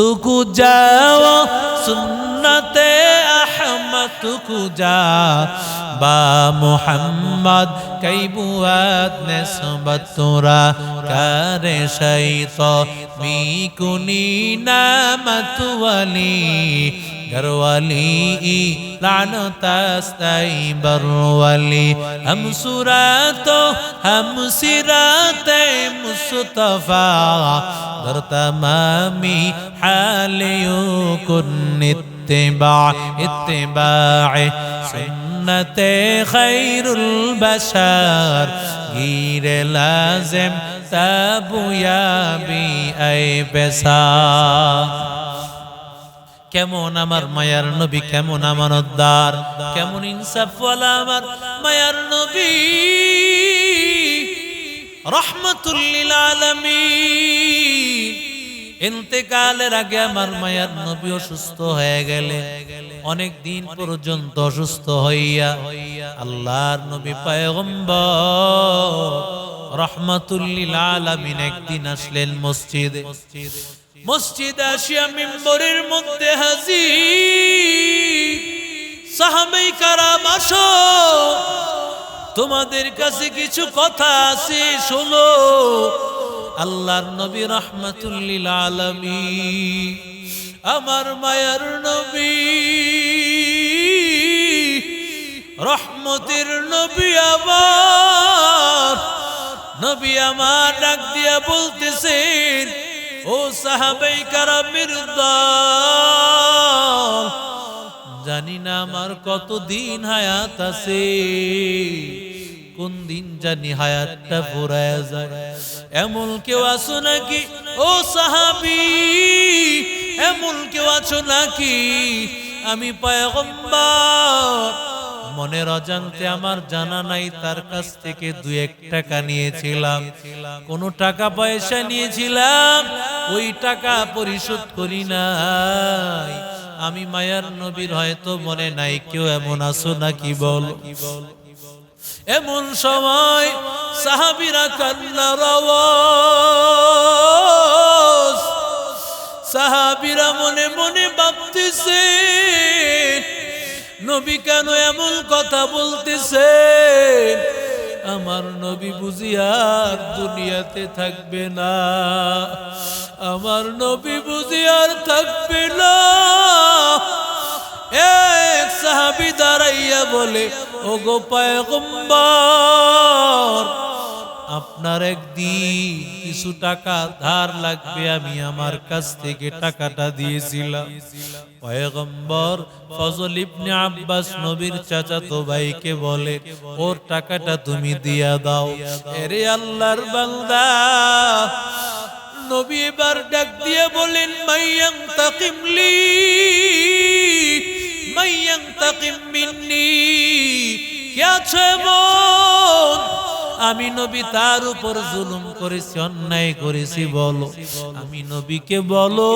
تو کو جاؤ سنت احمد تو کو جا با محمد کئی بوات نسبت تورا کار شیطا می کنی نامت ولی گھروالی لعنت است ای بروالی ہم صورت و ہم سرات مصطفیٰ در تمامی حالیوں کن اتباع اتباع سنت خیر البشر گیر لازم تابو یا بی ای بسار কেমন আমার মায়ার নবী, কেমন আমার উদ্দার কেমন ইনসাফওয়ালা আমার মায়ার নবী। রহমতুল্লিল আলামিন। ইন্তেকালের আগে আমার মায়ার নবী অসুস্থ হয়ে গেলে অনেক দিন পর্যন্ত অসুস্থ হইয়া আল্লাহর নবী পয়গম্বর রহমতুল্লিল আলামিন একদিন আসলেন মসজিদে। মসজিদ আসিয়া মিম্বরের মধ্যে হাজি সাহাবাই কারাম, আসো। তোমাদের কাছে কিছু কথা আছে, শোনো। আল্লাহর নবী রহমাতুল্লিল আলমী আমার মায়ার নবী, রহমতের নবী আমার। নবী আমার ডাক দিয়া বলতেছেন ও সাহাবাই কারামের দল জানি না আমার কতদিন হায়াত আছে। কোন দিন জানি হায়াতটা ফুরায় যায়। এমন কেউ আছো নাকি? ও সাহাবি, এমন কেউ আছো নাকি? আমি পয়গম্বর মনের অজান্তে আমার জানা নাই, তার কাছ থেকে দু এক টাকা নিয়েছিলাম। কোন টাকা পয়সা নিয়েছিলাম, ওই টাকা পরিশোধ করি নাই। আমি মায়ার নবীর হয়তো মনে নাই, কেউ এমন আসো নাকি বল? এমন সময় সাহাবিরা আওয়াজ, সাহাবিরা মনে মনে ভাবতেছে নবী কেন এমন কথা বলতেছে? আমার নবী বুঝি আর দুনিয়াতে থাকবে না। আমার নবী বুঝি আর থাকবে না। এক সাহাবি দাঁড়াইয়া বলে ও গোপায় পায়গম্বর আপনার একদিন কিছু টাকা ধার লাগবে, আমি আমার কাছ থেকে টাকাটা দিয়েছিলাম। পয়গম্বর ফজল ইবনে আব্বাস নবীর চাচাতো ভাইকে বলে, ওর টাকাটা তুমি দিয়া দাও। এরে আল্লাহর বান্দা, নবী এবার ডাক দিয়ে বলেন, মাইয়াং তাকিমলি মাইয়াং তাকিম মিন্নি, কে আছে আমি নবী তার উপর জুলুম করেছি, অন্যায় করেছি, বলো। আমি নবীকে বলো,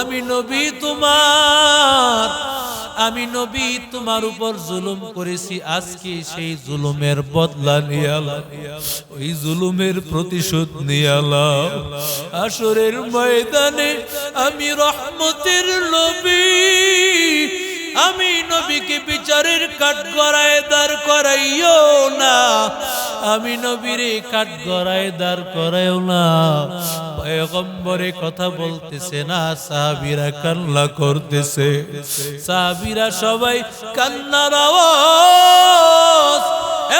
আমি নবী তোমার, আমি নবী তোমার উপর জুলুম করেছি, আজকে সেই জুলুমের বদলা নিয়ে আলাম ওই জুলুমের প্রতিশোধ নিয়ে আলাম আসরের ময়দানে আমি রহমতের নবী। আমি নবীকে বিচারের কাঠ গড়ায় দাঁড় করাইও না। আমি নবীরে কাঠ গড়ায় দাঁড় করাইও না। পয়গম্বরে কথা বলতেছে না, সাহাবিরা কান্না করতেছে। সাহাবিরা সবাই কান্নার আওয়াজ।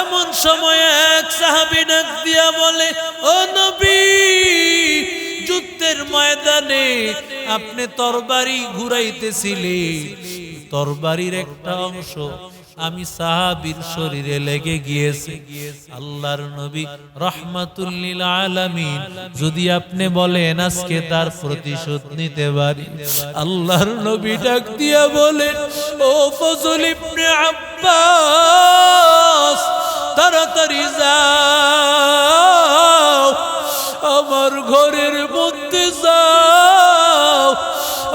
এমন সময় এক সাহাবি ডাক দিয়া বলে, ও নবী, যুদ্ধের ময়দানে আপনি তরবারি ঘুরাইতেছিলেন। তরবারির একটা অংশ আমি সাহাবীর শরীরে লেগে গিয়েছে। আল্লাহর নবী রহমাতুল্লিল আলামিন যদি আপনি বলেন, আজকে তার প্রতিশোধ নিতে পারি। আল্লাহর নবী ডাক দিয়া বলে ও ফজল ইবনে আব্বাস, তাড়াতাড়ি যাও, আমার ঘরের মধ্যে যাও।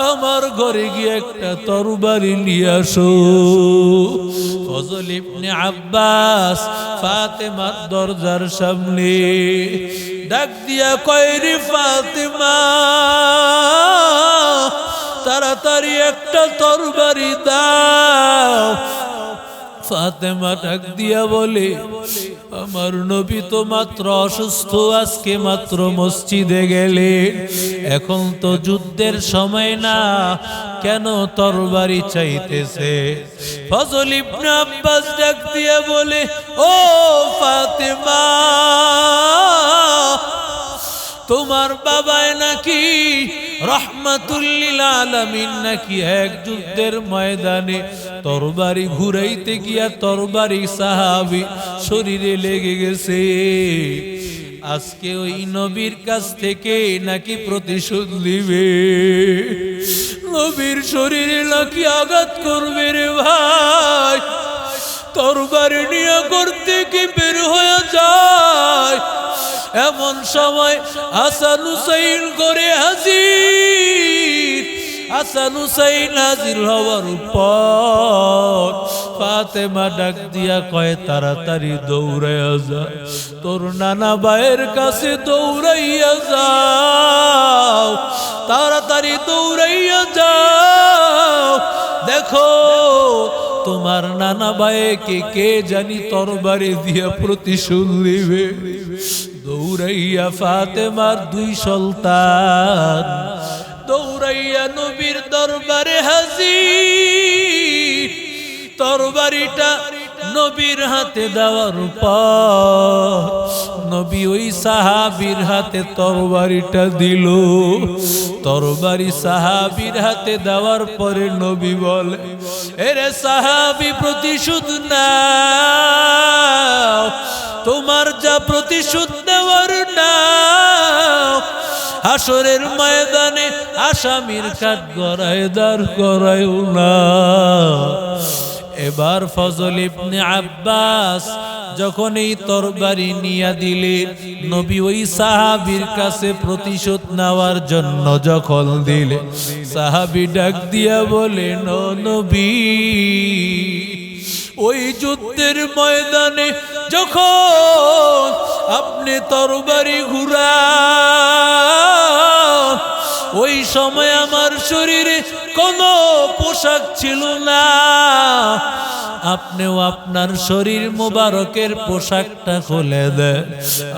আমার ঘরে গিয়ে একটা তরবারি নিয়ে আসো। ফজল ইবনে আব্বাস ফাতেমার দরজার সামনে ডাক দিয়া কয়রি ফাতেমা, তাড়াতাড়ি একটা তরবারি দাও। ফাতেমা ডাক দিয়া বলে আমার নবী তো মাত্র অসুস্থ, আজকে মাত্র মসজিদে গেলেন। এখন তো যুদ্ধের সময় না, কেন তরবারি চাইতেছে? ফজল ইবনে আব্বাস ডাক দিয়ে বলে, ও ফাতেমা তোমার বাবায় নাকি রহমাতুল্লিল আলামিন নাকি এক যুদ্ধের ময়দানে তরবারি ঘুরাইতে গিয়া তরবারি সাহাবি শরীরে লেগে গেছে। আজকে ওই নবীর কাছ থেকে নাকি প্রতিশোধ দিবে নবীর শরীরে নাকি আঘাত করবে রে ভাই। তরবারি নিয়ে করতে কি বের হয়ে যায়। এমন সময় হাসান হুসাইন করে হাজির। হাসান হুসাইন হাজির হওয়ার পর ফাতেমা ডাক দিয়া কয়, তাড়াতাড়ি দৌড়াইয়া যা, তোর নানা ভাইয়ের কাছে দৌড়াইয়া যাও। তাড়াতাড়ি দৌড়াইয়া যাও। দেখো তোমার নানা ভাইকে কে জানি তরবারি দিয়া প্রতিশোধ দিবে দৌড়াইয়া ফাতেমার দুই সন্তান দৌড়াইয়া নবীর দরবারে হাজির। তরবারিটা নবীর হাতে দেওয়ার পর নবী ওই সাহাবির হাতে তরবারিটা দিল। তরবারি সাহাবির হাতে দেওয়ার পরে নবী বলে, এরে সাহাবি, প্রতিশোধ নাও। তোমার যা প্রতিশোধ দেওয়ার নাও। হাসরের ময়দানে আসামির কাঠ গড়ায় দাঁড় করায়ও না। এবার ফজল ইবনে আব্বাস যখন এই তরবারি নিয়া দিলেন নবী ওই সাহাবীর কাছে প্রতিশোধ নেওয়ার জন্য যখন দিলে, সাহাবী ডাক দিয়া বলেন নবী। ওই যুদ্ধের ময়দানে যখন আপনি তরবারি ঘুরা ওই সময় আমার শরীরে কোনো পোশাক ছিল না। আপনিও আপনার শরীর মোবারকের পোশাকটা খুলে দেন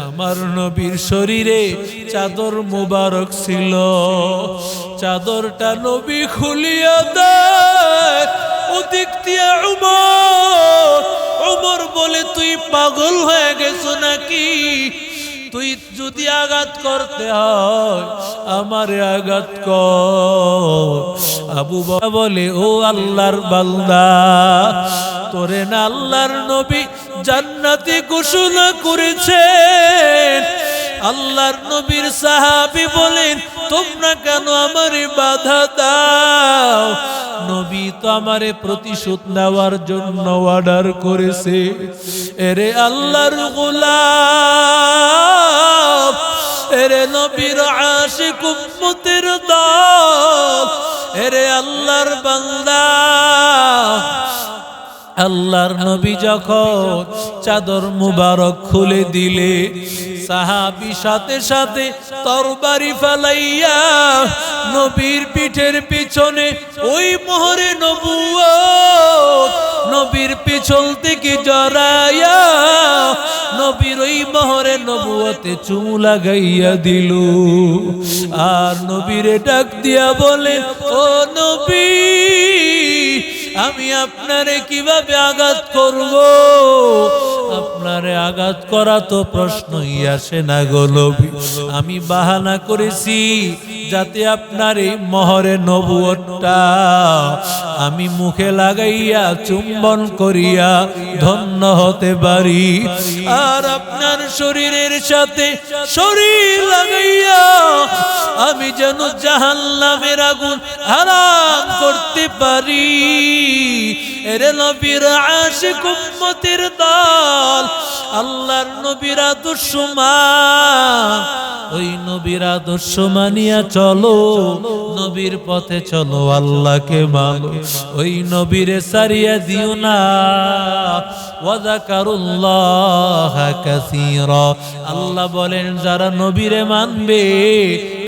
আমার নবীর শরীরে চাদর মোবারক ছিল। চাদরটা নবী খুলিয়া দেয় ওদিক দিয়ে উমর বলে, তুই পাগল হয়ে গেছো নাকি? তুই যদি আঘাত করতে হয়, আমারে আঘাত কর। আবু বলে, ও আল্লাহর বান্দা, তোরে না আল্লাহর নবী জান্নাতি ঘোষণা করেছেন। আল্লাহর নবীর সাহাবি বলেন, তোমরা কেন আমারে বাধা দাও? নবী তো আমারে প্রতিশোধ নেওয়ার জন্য অর্ডার করেছে। এরে আল্লাহর গোলাম, এরে নবীর আশিক উম্মতের আল্লাহর বান্দা আল্লাহর নবী যখন চাদর মুবারক খুলে দিলে, সাহাবি সাথে সাথে তরবারি ফালাইয়া নবীর পিঠের পিছনে ওই মোহরে নবুয়ত নবীর পিছন থেকে জড়াইয়া নবীর ওই মোহরে নবুয়তে চুমু লাগাইয়া দিল। আর নবীরে ডাক দিয়া বলে, ও নবী আমি আপনারে কীভাবে আঘাত করব? আপনারে আঘাত করা তো প্রশ্নই আসে না গো নবী আমি বাহানা করেছি যাতে আপনার এই মহরে নবুয়টা আমি মুখে লাগাইয়া চুম্বন করিয়া ধন্য হতে পারি। আর আপনার শরীরের সাথে শরীর লাগাইয়া আমি যেন জাহান্নামের আগুন হারাম করতে পারি। এরে নবীর আশিক উম্মতের দল আল্লাহর নবীর আদর্শ ওই নবীর আদর্শ চলো। নবীর পথে চলো, আল্লাহকে মানো। ওই নবীরে সারিয়া দিও না। ওয়াজাকারুল্লাহ কাসীরা। আল্লাহ বলেন, যারা নবীরে মানবে,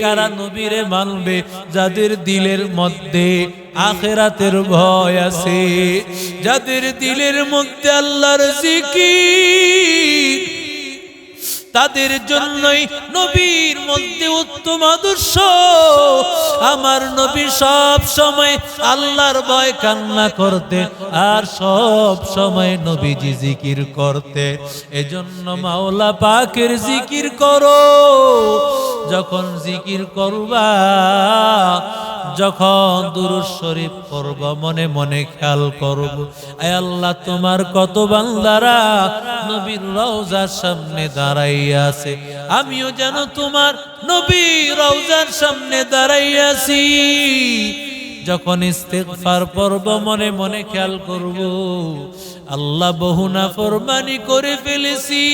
কারা নবীরে মানবে, যাদের দিলের মধ্যে আখেরাতের ভয় আছে। যাদের দিলের মধ্যে আল্লাহর জিকির, তাদের জন্যই নবীর মধ্যে উত্তম আদর্শ। আমার নবী সব সময় আল্লাহর ভয় কান্না করতে আর সব সময় নবীজি জিকির করতে। এজন্য মাওলা পাকের জিকির করো। যখন জিকির করবা যখন দুরুদ শরীফ করব মনে মনে খেয়াল করব, আয় আল্লাহ, তোমার কত বান্দারা নবীর রওজার সামনে দাঁড়াইয়া আছে। আমিও যেন তোমার নবীর রওজার সামনে দাঁড়াইয়াছি যখন ইস্তেগফার পর্ব মনে মনে খেয়াল করব, আল্লাহ বহু না ফরমানি করে ফেলেছি।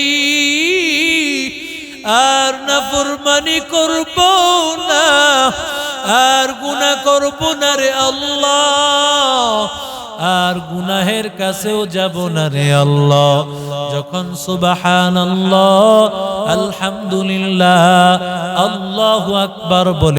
আর না ফরমানি করব না। আর গুনাহ করব না রে আল্লাহ। আর গুনাহের কাছেও যাব না রে আল্লাহ। যখন সুবাহান আল্লাহ আলহামদুলিল্লাহ, আল্লাহ আকবার বলে